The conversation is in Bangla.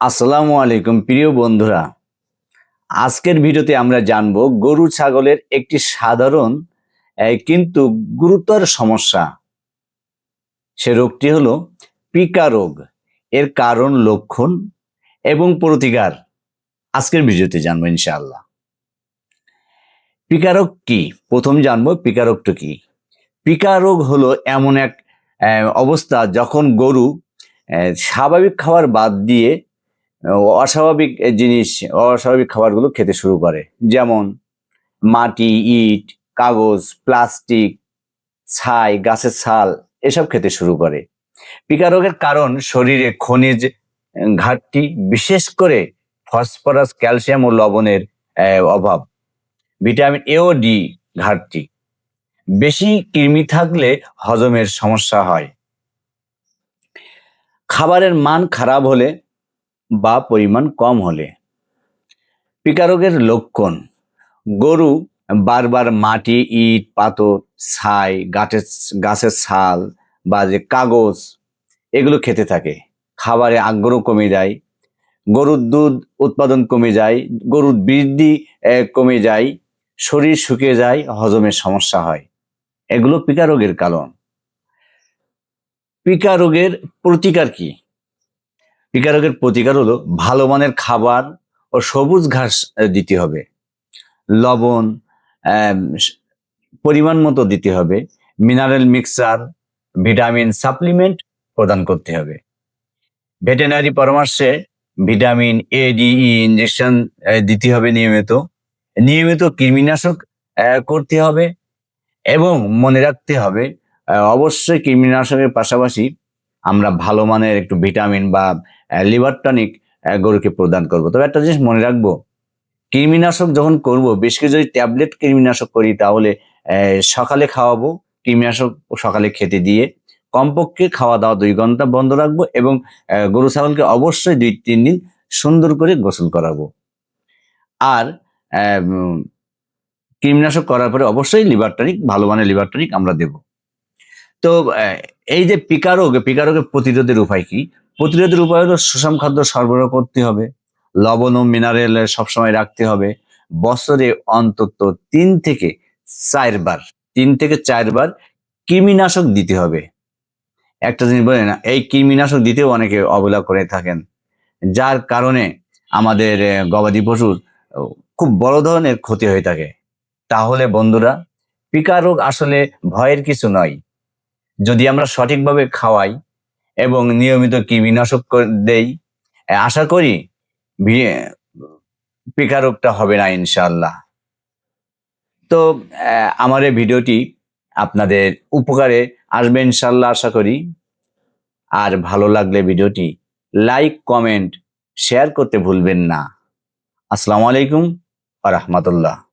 আসসালামু আলাইকুম, প্রিয় বন্ধুরা। আজকের ভিডিওতে আমরা জানব গরু ছাগলের একটি সাধারণ কিন্তু গুরুতর সমস্যা। সে রোগটি হলো পিকা রোগ। এর কারণ লক্ষণ এবং প্রতিকার। আজকের ভিডিওতে জানব ইনশাআল্লাহ। পিকা রোগ কি? প্রথম জানব পিকা রোগটা কি। পিকা রোগ হলো এমন এক অবস্থা যখন গরু স্বাভাবিক খাবার বাদ দিয়ে অস্বাভাবিক জিনিস, অস্বাভাবিক খাবারগুলো খেতে শুরু করে। যেমন মাটি, ইট, কাগজ, প্লাস্টিক, ছাই, গাছের ছাল, এসব খেতে শুরু করে। পিকা রোগের কারণ শরীরে খনিজ ঘাটতি, বিশেষ করে ফসফরাস, ক্যালসিয়াম ও লবণের অভাব। ভিটামিন এ ও ডি ঘাটতি। বেশি কৃমি থাকলে হজমের সমস্যা হয়। খাবারের মান খারাপ হলে বা পরিমাণ কম হলে। পিকা রোগের লক্ষণ, গরু বারবার মাটি, ইট, পাথর, ছাই গাছের গাছের ছাল বা যে কাগজ, এগুলো খেতে থাকে। খাবারে আগ্রহ কমে যায়, গরুর দুধ উৎপাদন কমে যায়, গরুর বৃদ্ধি কমে যায়, শরীর শুকিয়ে যায়, হজমের সমস্যা হয়। এগুলো পিকা রোগের কারণ। পিকা রোগের প্রতিকার কি? রোগের প্রতিকার হলো ভালো মানের খাবার ও সবুজ ঘাস দিতে হবে। লবণ পরিমাণ মতো দিতে হবে। মিনারেল মিক্সার, ভিটামিন সাপ্লিমেন্ট প্রদান করতে হবে। ভেটেনারি পরামর্শে vitamin A, D, E injection দিতে হবে নিয়মিত। নিয়মিত কৃমিনাশক করতে হবে এবং মনে রাখতে হবে অবশ্যই কৃমিনাশকের পাশাপাশি আমরা ভালো মানের একটু ভিটামিন বা লিভার টনিক গরুকে প্রদান করব। তবে একটা জিনিস মনে রাখব, কৃমিনাশক যখন করব বেশ কিছু যদি ট্যাবলেট কৃমিনাশক করি, তাহলে সকালে খাওয়াবো, কৃমিনাশক সকালে খেতে দিয়ে, কমপক্ষে খাওয়া দাওয়া দুই ঘণ্টা বন্ধ রাখব এবং গরু ছাগলকে অবশ্যই দুই তিন দিন সুন্দর করে গোসল করাবো। আর কৃমিনাশক করার পরে অবশ্যই লিভার টনিক, ভালো মানের লিভার টনিক আমরা দেব। তো এই যে পিকা রোগ পিকা রোগের প্রতিরোধের উপায় কি? প্রতিরোধের উপায় হলো সুষম খাদ্য সরবরাহ করতে হবে, লবণ ও মিনারেল সবসময় রাখতে হবে, বছরে অন্তত তিন থেকে চারবার, তিন থেকে চারবার কৃমিনাশক দিতে হবে। একটা জিনিস বলে না, এই কৃমিনাশক দিতেও অনেকে অবহেলা করে থাকেন, যার কারণে আমাদের গবাদি পশুর খুব বড় ধরনের ক্ষতি হয়ে থাকে। তাহলে বন্ধুরা পিকা রোগ আসলে ভয়ের কিছু নয় যদি আমরা সঠিকভাবে খাওয়াই এবং নিয়মিত কৃমিনাশক দেই আশা করি ভি- পিকা রোগটা হবে না ইনশাল্লাহ তো আমার এই ভিডিওটি আপনাদের উপকারে আসবে ইনশাল্লাহ আশা করি। আর ভালো লাগলে ভিডিওটি লাইক, কমেন্ট, শেয়ার করতে ভুলবেন না। আসসালামু আলাইকুম আ রহমতুল্লাহ।